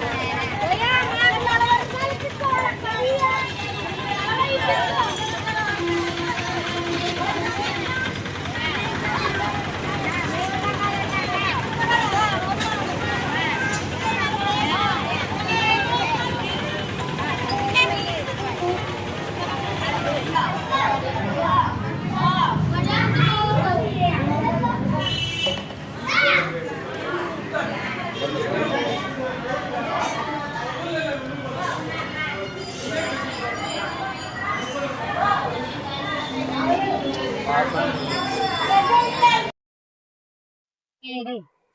Yeah.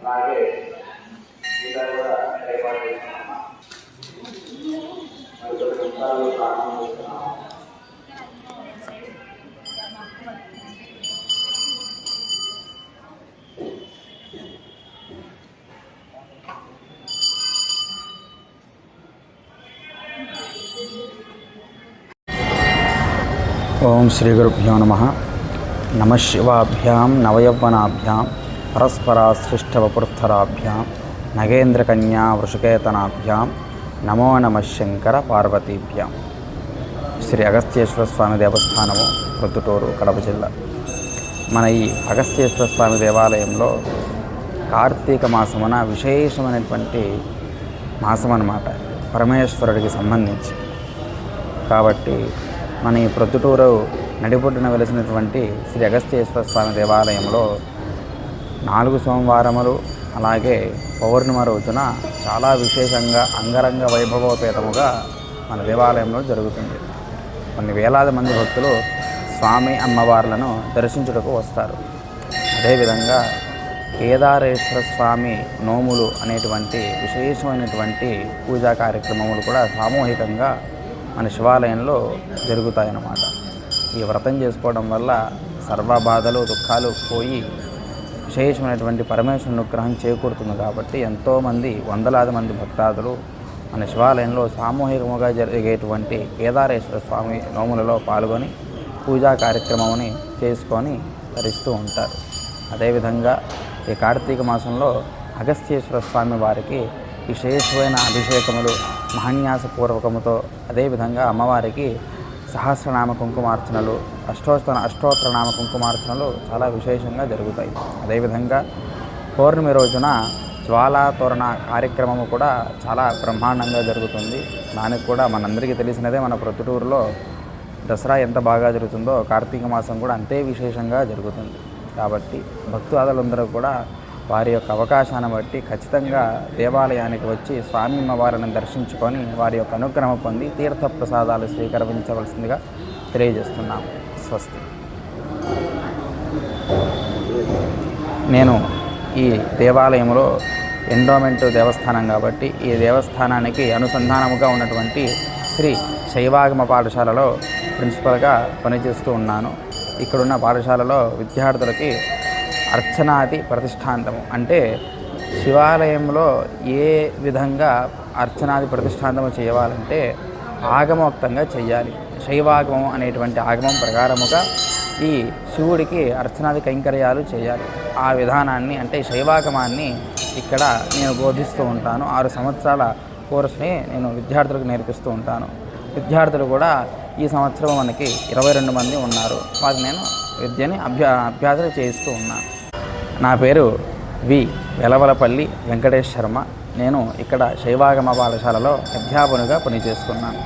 అలాగే ఇంకా కూడా ఏర్పాటు చేస్తున్నాం మరి కొన్ని నిమిషాలు ప్రారంభం చేస్తున్నాం ఓం శ్రీ గురుభ్యో నమ నమశివాభ్యాం నవయవ్వనాభ్యాం పరస్పరాశ్లిష్టవపుర్థరాభ్యాం నగేంద్రకన్యా వృషకేతనాభ్యాం నమో నమ శంకర పార్వతీభ్యాం శ్రీ అగస్త్యేశ్వర స్వామి దేవస్థానము ప్రొద్దుటూరు కడప జిల్లా. మన ఈ అగస్త్యేశ్వర స్వామి దేవాలయంలో కార్తీక మాసమున విశేషమైనటువంటి మాసం అన్నమాట పరమేశ్వరుడికి సంబంధించి. కాబట్టి మన ఈ ప్రొద్దుటూరు నడిబొడ్డున వెలిసినటువంటి శ్రీ అగస్త్యేశ్వర స్వామి దేవాలయంలో నాలుగు సోమవారములు అలాగే పౌర్ణిమ రోజున చాలా విశేషంగా అంగరంగ వైభవోపేతముగా మన దేవాలయంలో జరుగుతుంది. కొన్ని వేలాది మంది భక్తులు స్వామి అమ్మవార్లను దర్శించుటకు వస్తారు. అదేవిధంగా కేదారేశ్వర స్వామి నోములు అనేటువంటి విశేషమైనటువంటి పూజా కార్యక్రమములు కూడా సామూహికంగా మన శివాలయంలో జరుగుతాయన్నమాట. ఈ వ్రతం చేసుకోవడం వల్ల సర్వ బాధలు దుఃఖాలు పోయి విశేషమైనటువంటి పరమేశ్వర అనుగ్రహం చేకూరుతుంది కాబట్టి ఎంతోమంది వందలాది మంది భక్తాదులు మన శివాలయంలో సామూహికముగా జరిగేటువంటి కేదారేశ్వర స్వామి నోములలో పాల్గొని పూజా కార్యక్రమముని చేసుకొని ధరిస్తూ ఉంటారు. అదేవిధంగా ఈ కార్తీక మాసంలో అగస్త్యేశ్వర స్వామి వారికి విశేషమైన అభిషేకములు మహాన్యాసపూర్వకముతో అదేవిధంగా అమ్మవారికి సహస్రనామ కుంకుమార్చనలు అష్టోత్తర అష్టోత్తర నామ కుంకుమార్చనలు చాలా విశేషంగా జరుగుతాయి. అదేవిధంగా పౌర్ణమి రోజున జ్వాలా తోరణ కార్యక్రమము కూడా చాలా బ్రహ్మాండంగా జరుగుతుంది. దానికి కూడా మనందరికీ తెలిసినదే మన ప్రొద్దుటూరులో దసరా ఎంత బాగా జరుగుతుందో కార్తీక మాసం కూడా అంతే విశేషంగా జరుగుతుంది. కాబట్టి భక్తులందరూ కూడా వారి యొక్క అవకాశాన్ని బట్టి ఖచ్చితంగా దేవాలయానికి వచ్చి స్వామి అమ్మవారిని దర్శించుకొని వారి యొక్క అనుగ్రహం పొంది తీర్థ ప్రసాదాలు స్వీకరించవలసిందిగా తెలియజేస్తున్నాము స్వస్తి. నేను ఈ దేవాలయంలో ఎండోమెంట్ దేవస్థానం కాబట్టి ఈ దేవస్థానానికి అనుసంధానముగా ఉన్నటువంటి శ్రీ శైవాగమ పాఠశాలలో ప్రిన్సిపల్గా పనిచేస్తూ ఉన్నాను. ఇక్కడున్న పాఠశాలలో విద్యార్థులకి అర్చనాది ప్రతిష్టాంతము. అంటే శివాలయంలో ఏ విధంగా అర్చనాది ప్రతిష్టాంతము చేయాలంటే ఆగమోక్తంగా చేయాలి శైవాగమం అనేటువంటి ఆగమం ప్రకారముగా ఈ శివుడికి అర్చనాది కైంకర్యాలు చేయాలి. ఆ విధానాన్ని అంటే శైవాగమాన్ని ఇక్కడ నేను బోధిస్తూ ఉంటాను. ఆరు సంవత్సరాల కోర్సుని నేను విద్యార్థులకు నేర్పిస్తూ ఉంటాను. విద్యార్థులు కూడా ఈ సంవత్సరం మనకి ఇరవై రెండు మంది ఉన్నారు. వారికి నేను విద్యని అభ్యా అభ్యాసన చేయిస్తూ ఉన్నాను. నా పేరు వి వెలవలపల్లి వెంకటేష్ శర్మ. నేను ఇక్కడ శైవాగమ పాఠశాలలో అధ్యాపనుగా పనిచేస్తున్నాను.